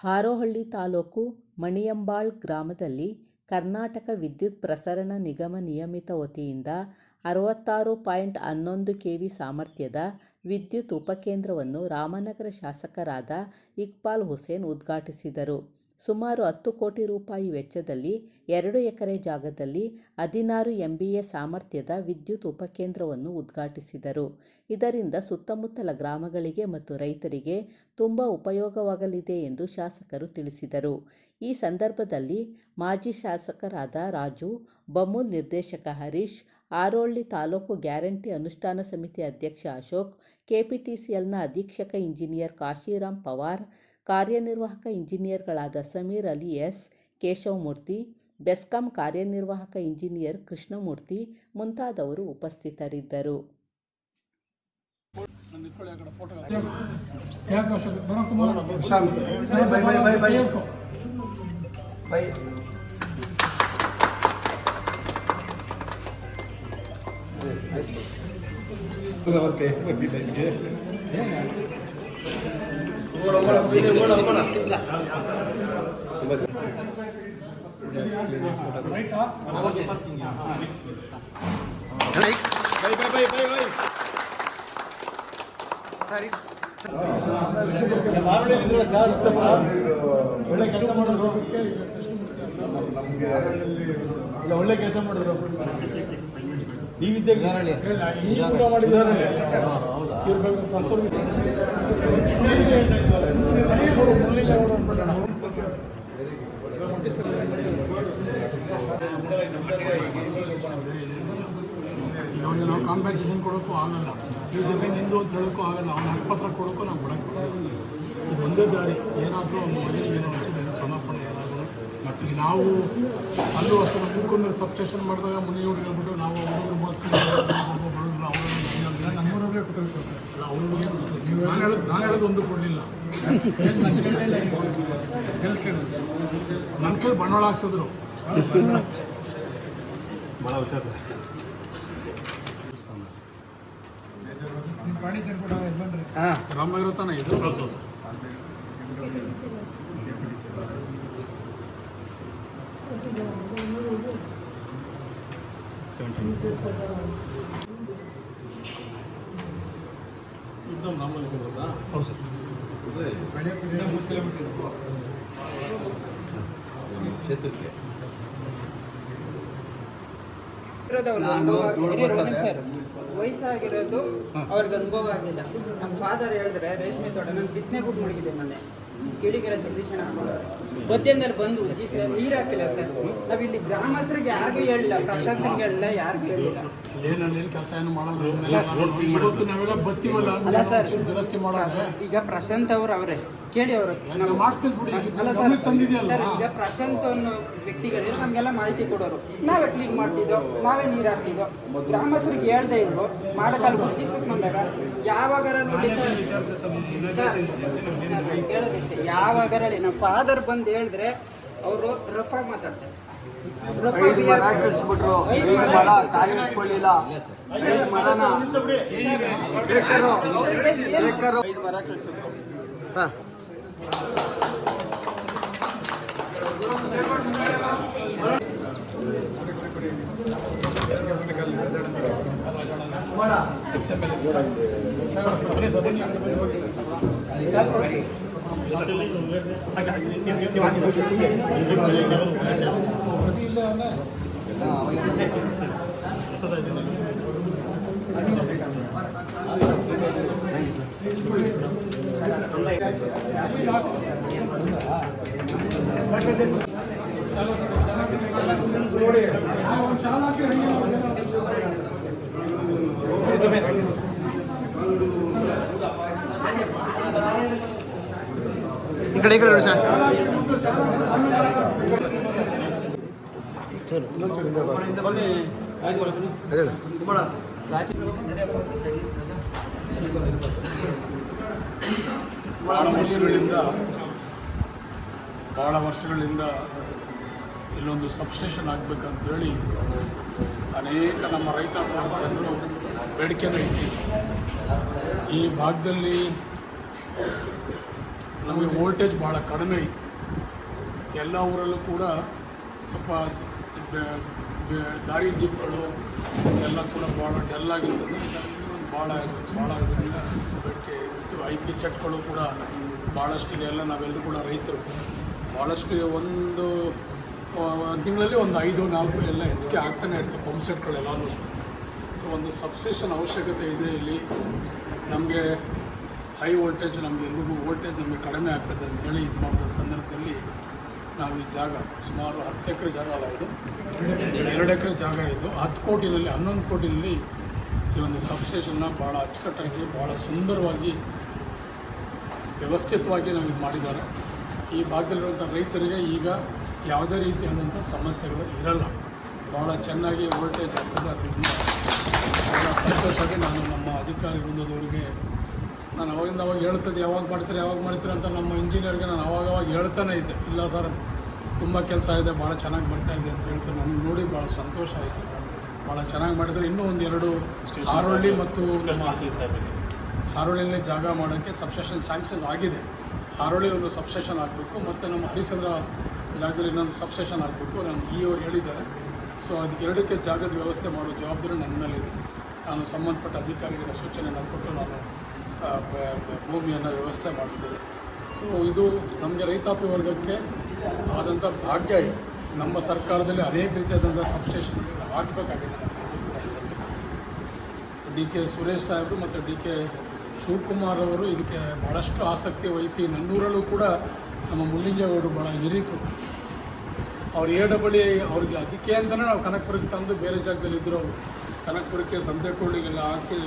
ಹಾರೋಹಳ್ಳಿ ತಾಲೂಕು ಮಣಿಯಂಬಾಳ್ ಗ್ರಾಮದಲ್ಲಿ ಕರ್ನಾಟಕ ವಿದ್ಯುತ್ ಪ್ರಸರಣ ನಿಗಮ ನಿಯಮಿತ ವತಿಯಿಂದ ಅರವತ್ತಾರು ಪಾಯಿಂಟ್ ಹನ್ನೊಂದು ಕೆ ವಿ ಸಾಮರ್ಥ್ಯದ ವಿದ್ಯುತ್ ಉಪಕೇಂದ್ರವನ್ನು ರಾಮನಗರ ಶಾಸಕರಾದ ಇಕ್ಬಾಲ್ ಹುಸೇನ್ ಉದ್ಘಾಟಿಸಿದರು. ಸುಮಾರು ಹತ್ತು ಕೋಟಿ ರೂಪಾಯಿ ವೆಚ್ಚದಲ್ಲಿ ಎರಡು ಎಕರೆ ಜಾಗದಲ್ಲಿ ಹದಿನಾರು ಎಂಬಿಎ ಸಾಮರ್ಥ್ಯದ ವಿದ್ಯುತ್ ಉಪಕೇಂದ್ರವನ್ನು ಉದ್ಘಾಟಿಸಿದರು. ಇದರಿಂದ ಸುತ್ತಮುತ್ತಲ ಗ್ರಾಮಗಳಿಗೆ ಮತ್ತು ರೈತರಿಗೆ ತುಂಬ ಉಪಯೋಗವಾಗಲಿದೆ ಎಂದು ಶಾಸಕರು ತಿಳಿಸಿದರು. ಈ ಸಂದರ್ಭದಲ್ಲಿ ಮಾಜಿ ಶಾಸಕರಾದ ರಾಜು, ಬಮೂಲ್ ನಿರ್ದೇಶಕ ಹರೀಶ್, ಆರೋಳ್ಳಿ ತಾಲೂಕು ಗ್ಯಾರಂಟಿ ಅನುಷ್ಠಾನ ಸಮಿತಿ ಅಧ್ಯಕ್ಷ ಅಶೋಕ್, ಕೆಪಿಟಿಸಿಎಲ್ನ ಅಧೀಕ್ಷಕ ಇಂಜಿನಿಯರ್ ಕಾಶಿರಾಮ್ ಪವಾರ್, ಕಾರ್ಯನಿರ್ವಾಹಕ ಇಂಜಿನಿಯರ್ಗಳಾದ ಸಮೀರ್ ಅಲಿ ಎಸ್, ಕೇಶವಮೂರ್ತಿ, ಬೆಸ್ಕಾಂ ಕಾರ್ಯನಿರ್ವಾಹಕ ಇಂಜಿನಿಯರ್ ಕೃಷ್ಣಮೂರ್ತಿ ಮುಂತಾದವರು ಉಪಸ್ಥಿತರಿದ್ದರು. ಒಳ್ಳೆ ಕೆಲಸ ಮಾಡಿದ್ರು ಇಲ್ಲ ಒಳ್ಳೆ ಕೆಲಸ ಮಾಡಿದ್ರು. ಈಗ ಅವ್ರಿಗೆ ನಾವು ಕಾಂಪನ್ಸೇಷನ್ ಕೊಡೋಕ್ಕೂ ಆಗಲ್ಲ. ಈ ಜಮೀನು ನಿಂದು ಅಂತ ಹೇಳೋಕ್ಕೂ ಆಗಲ್ಲ. ಅವ್ನ ಹಕ್ಕುಪತ್ರ ಕೊಡೋಕ್ಕೂ ನಾವು ಕೊಡೋಕ್ಕೆ ಇದು ಒಂದೇ ದಾರಿ ಏನಾದರೂ ಒಂದು ಮಗನಿಗೆ ಏನೋ ಸಣ್ಣ ಪುಣ್ಣ ಏನಾದರೂ ಮತ್ತು ನಾವು ಅಲ್ಲೂ ಅಷ್ಟೇ ಮುಖಂದ್ರೆ ಸಬ್ಸ್ಟೇಷನ್ ಮಾಡಿದಾಗ ಮುಂದೆ ಹೇಳ್ಬಿಟ್ಟು ನಾವು ಹುಡುಗರು ನಾನು ಹೇಳೋದು ನಾನು ಹೇಳೋದು ಒಂದು ಕೊಡಲಿಲ್ಲ ನನ್ನ ಕೈ ಬಂಡವಾಳ ಹಾಕ್ಸಿದ್ರು ಭಾಳ ಹುಷಾರು ನಿಮ್ಮ ಪ್ರಾಣಿ ತಿನ್ಬಿಟ್ಟು ಯಜಮಾನ್ರಿ ರಾಮನಗರ ತಾನೇ ಇದು ಹೌದು ಸರ್. ಮೂರು ಕಿಲೋಮೀಟರ್ ಕ್ಷೇತ್ರಕ್ಕೆ. ವಯಸ್ಸಾಗಿರೋದು ಅವ್ರಿಗೆ ಅನುಭವ ಆಗಿಲ್ಲ ನಮ್ಮ ಫಾದರ್ ಹೇಳಿದ್ರೆ ರೇಷ್ಮೆ ತೋಟ ನಾನು ಬಿತ್ತನೆ ಗುಡ್ ಮಡಗಿದೆ ಮೊನ್ನೆ. ಕಿಳಿಗಿರ ಜಗದೀಶನ ಮಧ್ಯಾಹ್ನದಲ್ಲಿ ಬಂದು ಸರ್ ನೀರು ಹಾಕಿಲ್ಲ ಸರ್. ನಾವಿಲ್ಲಿ ಗ್ರಾಮಸ್ಥರಿಗೆ ಯಾರಿಗೂ ಹೇಳಿಲ್ಲ ಪ್ರಶಾಂತನಿಗೆ ಹೇಳಿಲ್ಲ ಯಾರಿಗೂ ಹೇಳಿಲ್ಲ. ಏನಲ್ಲಿ ಕೆಲಸ ಏನು ಮಾಡಲ್ಲ. ಇವತ್ತು ನಾವೆಲ್ಲ ಬತ್ತೀವಲ್ಲ ಅಲ್ಲ ಸರ್. ದುರಸ್ತಿ ಮಾಡೋದು ಈಗ ಪ್ರಶಾಂತ್ ಅವರು ಅವರೇ. ಕೇಳಿ ಅವರು. ನಾವು ಬಿಡಿ ಅಲ್ಲ ಸರ್ ಈಗ ಪ್ರಶಾಂತ್ ಅನ್ನೋ ವ್ಯಕ್ತಿಗಳಿಗೆ ನಮಗೆಲ್ಲ ಮಾಹಿತಿ ಕೊಡೋರು. ನಾವೇ ಕ್ಲೀನ್ ಮಾಡ್ತಿದ್ದೋ ನಾವೇ ನೀರು ಹಾಕ್ತಿದ್ದೋ ಗ್ರಾಮಸ್ಥರಿಗೆ ಹೇಳ್ದೆ ಇವರು ಮಾಡಕಲ್ಲಿ ಉಜ್ಜಿಸಕ್ ಬಂದಾಗ ಯಾವಾಗಾರ ನೋಡಿ ಸರ್ ಸರ್ ಕೇಳೋದಿಷ್ಟೇ. ಯಾವಾಗಾರ ಹೇಳಿ ನಮ್ಮ ಫಾದರ್ ಬಂದು ಹೇಳಿದ್ರೆ ಅವರು ರಫಾಗಿ ಮಾತಾಡ್ತಾರೆ. ರಫ್ ಐದು ಮರ ಕಳಿಸ್ಬಿಟ್ರು. ಐದು ಮರ ಐದು ಮರನ ಮರ ಕಳಿಸಿದ್ರು. చాలా ಕಡೆ, ಈ ಕಡೆ ಸರ್. ಬಹಳ ವರ್ಷಗಳಿಂದ ಭಾಳ ವರ್ಷಗಳಿಂದ ಇಲ್ಲೊಂದು ಸಬ್ಸ್ಟೇಷನ್ ಆಗಬೇಕಂತೇಳಿ ಅನೇಕ ನಮ್ಮ ರೈತ ಜನರು ಬೇಡಿಕೆನ ಇಟ್ಟಿದ್ದಾರೆ. ಈ ಭಾಗದಲ್ಲಿ ನಮಗೆ ವೋಲ್ಟೇಜ್ ಭಾಳ ಕಡಿಮೆ ಇತ್ತು. ಎಲ್ಲ ಊರಲ್ಲೂ ಕೂಡ ಸ್ವಲ್ಪ ದಾರಿ ದೀಪಗಳು ಎಲ್ಲ ಕೂಡ ಭಾಳ ಡಲ್ ಆಗಿರ್ತದೆ ಭಾಳ ಭಾಳ ಇದರಿಂದ ಬೇಡಿಕೆ ಇತ್ತು ಐ ಪಿ ಸೆಟ್ಗಳು ಕೂಡ ಭಾಳಷ್ಟಿದೆ ಎಲ್ಲ ನಾವೆಲ್ಲರೂ ಕೂಡ ರೈತರು. ಭಾಳಷ್ಟು ಒಂದು ತಿಂಗಳಲ್ಲಿ ಒಂದು ಐದು, ನಾಲ್ಕು ಎಲ್ಲ ಹೆಚ್ಚಿಗೆ ಆಗ್ತಾನೆ ಇರ್ತವೆ ಪಂಪ್ ಸೆಟ್ಗಳೆಲ್ಲ ಸೊ ಒಂದು ಸಬ್ಸ್ಟೇಷನ್ ಅವಶ್ಯಕತೆ ಇದೆ ಇಲ್ಲಿ. ನಮಗೆ ಹೈ ವೋಲ್ಟೇಜ್ ನಮಗೆ ಎಲ್ಲಿಗೂ ವೋಲ್ಟೇಜ್ ನಮಗೆ ಕಡಿಮೆ ಆಗ್ತದೆ ಅಂತ ಹೇಳಿ ಇದು ಮಾಡೋ ಸಂದರ್ಭದಲ್ಲಿ ನಾವು ಈ ಜಾಗ ಸುಮಾರು ಹತ್ತು ಎಕರೆ ಜಾಗ ಅಲ್ಲ ಇದು. ಎರಡು ಎಕರೆ ಜಾಗ ಇದು. ಹತ್ತು ಕೋಟಿನಲ್ಲಿ, ಹನ್ನೊಂದು ಕೋಟಿನಲ್ಲಿ ಈ ಒಂದು ಸಬ್ಸ್ಟೇಷನ್ನ ಭಾಳ ಅಚ್ಚುಕಟ್ಟಾಗಿ ಭಾಳ ಸುಂದರವಾಗಿ ವ್ಯವಸ್ಥಿತವಾಗಿ ನಮಗೆ ಮಾಡಿದ್ದಾರೆ. ಈ ಭಾಗದಲ್ಲಿರುವಂಥ ರೈತರಿಗೆ ಈಗ ಯಾವುದೇ ರೀತಿಯಾದಂಥ ಸಮಸ್ಯೆಗಳು ಇರಲ್ಲ. ಭಾಳ ಚೆನ್ನಾಗಿ ವೋಲ್ಟೇಜ್ ಆಗ್ತದೆ. ಅದರಿಂದ ಭಾಳ ಸಂತೋಷವಾಗಿ ನಾನು ನಮ್ಮ ಅಧಿಕಾರಿ ವೃಂದದವರಿಗೆ ನಾನು ಅವಾಗಿಂದ ಅವಾಗ ಹೇಳ್ತದೆ ಯಾವಾಗ ಮಾಡ್ತೀರಿ ಯಾವಾಗ ಮಾಡ್ತೀರಿ ಅಂತ ನಮ್ಮ ಇಂಜಿನಿಯರ್ಗೆ ನಾನು ಅವಾಗವಾಗ ಅವಾಗ ಹೇಳ್ತಾನೆ ಇದ್ದೆ. ಇಲ್ಲ ಸರ್ ತುಂಬ ಕೆಲಸ ಇದೆ ಭಾಳ ಚೆನ್ನಾಗಿ ಮಾಡ್ತಾ ಇದೆ ಅಂತ ಹೇಳ್ತಾರೆ. ನನಗೆ ನೋಡಿ ಭಾಳ ಸಂತೋಷ ಆಯಿತು. ಭಾಳ ಚೆನ್ನಾಗಿ ಮಾಡಿದರೆ ಇನ್ನೂ ಒಂದು ಎರಡು ಹಾರೋಳ್ಳಿ ಮತ್ತು ಹಾರೋಳ್ಳಿಯಲ್ಲಿ ಜಾಗ ಮಾಡೋಕ್ಕೆ ಸಬ್ಸ್ಟೇಷನ್ ಸ್ಯಾಂಕ್ಷನ್ ಆಗಿದೆ. ಹಾರೋಳಿ ಒಂದು ಸಬ್ಸ್ಟೇಷನ್ ಆಗಬೇಕು ಮತ್ತು ನಮ್ಮ ಹರಿಸಂದ್ರ ಜಾಗದಲ್ಲಿ ಇನ್ನೊಂದು ಸಬ್ಸ್ಟೇಷನ್ ಆಗಬೇಕು ನಾನು ಇ ಅವ್ರು ಹೇಳಿದ್ದಾರೆ. ಸೊ ಅದಕ್ಕೆ ಎರಡಕ್ಕೆ ಜಾಗದ ವ್ಯವಸ್ಥೆ ಮಾಡೋ ಜವಾಬ್ದಾರಿ ನನ್ನ ಮೇಲಿದೆ. ನಾನು ಸಂಬಂಧಪಟ್ಟ ಅಧಿಕಾರಿಗಳ ಸೂಚನೆಯನ್ನು ಕೊಟ್ಟು ನಾನು ಭೂಮಿಯನ್ನು ವ್ಯವಸ್ಥೆ ಮಾಡಿಸ್ತೀವಿ ಸೊ ಇದು ನಮಗೆ ರೈತಾಪಿ ವರ್ಗಕ್ಕೆ ಆದಂಥ ಭಾಗ್ಯ ಇದೆ. ನಮ್ಮ ಸರ್ಕಾರದಲ್ಲಿ ಅನೇಕ ರೀತಿಯಾದಂಥ ಸಬ್ಸ್ಟೇಷನ್ ಹಾಕಬೇಕಾಗಿದೆ. ಡಿ ಕೆ ಸುರೇಶ್ ಸಾಹೇಬರು ಮತ್ತು ಡಿ ಕೆ ಶಿವಕುಮಾರ್ ಅವರು ಇದಕ್ಕೆ ಭಾಳಷ್ಟು ಆಸಕ್ತಿ ವಹಿಸಿ ನನ್ನೂರಲ್ಲೂ ಕೂಡ ನಮ್ಮ ಮುಲ್ಲಿಂಗೇಗೌಡರು ಭಾಳ ಹಿರಿಕರು ಅವ್ರು ಎ ಬಳಿ ಅವ್ರಿಗೆ ಅದಕ್ಕೆ ಅಂತಲೇ ನಾವು ಕನಕಪುರಕ್ಕೆ ತಂದು ಬೇರೆ ಜಾಗದಲ್ಲಿ ಇದ್ದರು ಕನಕಪುರಕ್ಕೆ ಸಂತೆಕೊಳ್ಳಿಗೆಲ್ಲ ಹಾಕಿಸಿ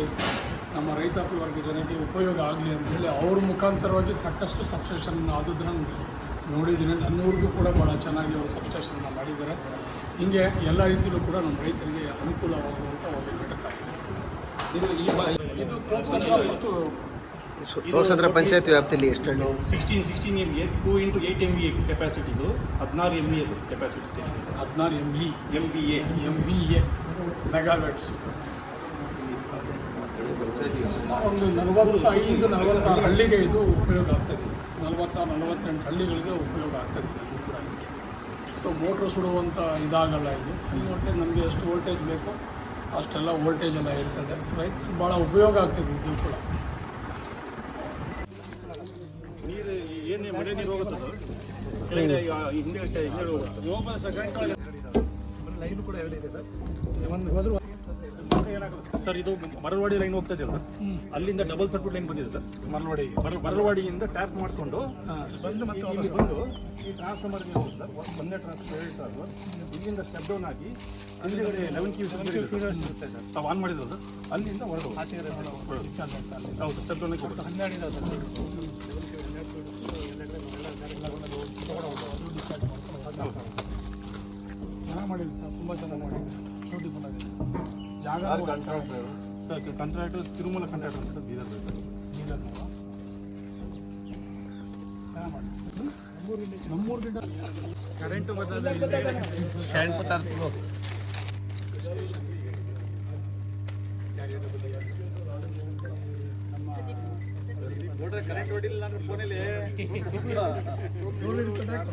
ನಮ್ಮ ರೈತಾಪಿ ವರ್ಗ ಜನಕ್ಕೆ ಉಪಯೋಗ ಆಗಲಿ ಅಂತೇಳಿ ಅವ್ರ ಮುಖಾಂತರವಾಗಿ ಸಾಕಷ್ಟು ಸಬ್ಸ್ಟೇಷನ್ ಆದದ್ದನ್ನು ನೋಡಿದ್ದೀನಿ. ನನ್ನೂರಿಗೂ ಕೂಡ ಭಾಳ ಚೆನ್ನಾಗಿ ಅವರು ಸಬ್ಸ್ಟೇಷನ್ನ ಮಾಡಿದ್ದಾರೆ. ಹೀಗೆ ಎಲ್ಲ ರೀತಿಯಲ್ಲೂ ಕೂಡ ನಮ್ಮ ರೈತರಿಗೆ ಅನುಕೂಲವಾಗುವಂಥ ಒಂದು ಘಟಕ. ಇದೆ ಇದು ಈ ಇದು ಇದು ತೋರ್ಸಂದ್ರ ಪಂಚಾಯತ್ ವ್ಯಾಪ್ತಿಯಲ್ಲಿ ಎಷ್ಟು ಹಳ್ಳಿ? Sixteen sixteen M A two into eight M B ಕೆಪಾಸಿಟಿದು ಹದಿನಾರು ಎಂ ಬಿ ಅದು ಕೆಪಾಸಿಟಿ ಸ್ಟೇಷನ್ ಹದಿನಾರು M E M B A M B A megawatts ಒಂದು ನಲವತ್ತೈದು ನಲವತ್ತಾರು ಹಳ್ಳಿಗೆ ಇದು ಉಪಯೋಗ ಆಗ್ತದೆ. ನಲವತ್ತಾರು ನಲವತ್ತೆಂಟು ಹಳ್ಳಿಗಳಿಗೆ ಉಪಯೋಗ ಆಗ್ತದೆ. ಕೂಡ ಇದಕ್ಕೆ ಸೊ ಮೋಟ್ರ್ ಸುಡುವಂಥ ಇದಾಗಲ್ಲ ಇದು. ವೋಲ್ಟೇಜ್ ನಮಗೆ ಎಷ್ಟು ವೋಲ್ಟೇಜ್ ಬೇಕೋ ಅಷ್ಟೆಲ್ಲ ವೋಲ್ಟೇಜ್ ಎಲ್ಲ ಇರ್ತದೆ. ರೈತರಿಗೆ ಭಾಳ ಉಪಯೋಗ ಆಗ್ತದೆ ಇದು ಕೂಡ ನೀರು ಏನು ಮಳೆ ನೀರು ಹೋಗುತ್ತದೋ? ಕೆಳಗಡೆ ಈಗ ಹಿಂದೆ ಹಿಂದೆ ಹೋಗುತ್ತೆ ಲೈನ್ ಕೂಡ ಎರಡಿದೆ ಸರ್. ಒಂದು ಹೋದ್ರು ಸರ್ ಇದು ಮರಳವಾಡಿ ಲೈನ್ ಹೋಗ್ತಾ ಇದೆಯಲ್ಲ ಸರ್? ಅಲ್ಲಿಂದ ಡಬಲ್ ಸರ್ಕ್ಯೂಟ್ ಲೈನ್ ಬಂದಿದೆ ಸರ್. ಮರಳವಾಡಿ. ಮರಳವಾಡಿಯಿಂದ ಮರವಾಡಿಯಿಂದ ಟ್ಯಾಪ್ ಮಾಡಿಕೊಂಡು ಬಂದು ಮತ್ತೆ ಬಂದು ಈ ಟ್ರಾನ್ಸ್ಫಾರ್ಮರ್ ಸರ್. ಒಂದೇ ಟ್ರಾನ್ಸ್ಫಾರ್ಮರ್ ಇಲ್ಲಿಂದ ಸ್ಟೆಪ್ ಡೌನ್ ಆಗಿ ಅಲ್ಲಿಗಡೆ ಲೆವೆನ್ ಕ್ಯೂ ಇರುತ್ತೆ ಸರ್. ತಾವು ಆನ್ ಮಾಡಿದ್ರು ಸರ್? ಅಲ್ಲಿಂದ ಹೊರಡು ಹೌದು ಸ್ಟೆಪ್ ಡೌನ್ ಹನ್ನೆರಡು ಚೆನ್ನಾಗಿ ಮಾಡಿದ್ವಿ ಸರ್ ತುಂಬ ಚೆನ್ನಾಗಿ ಮಾಡಿದ್ವಿ ಬ್ಯೂಟಿಫುಲ್ ಆಗಿದೆ ಜಾಗ ಕಾಂಟ್ರಾಕ್ಟರ್ ತಿರುಮಲ ಕಾಂಟ್ರಾಕ್ಟರ್ ಅಂತ ಬೀದರ್ ಬೀದರ್ ನಮ್ಮೂರಿಂದ ಕರೆಂಟ್ ಕರೆಂಟ್ ಹೊಡಿಲ್ಲ ಅಂದ್ರೆ ಫೋನಲ್ಲಿ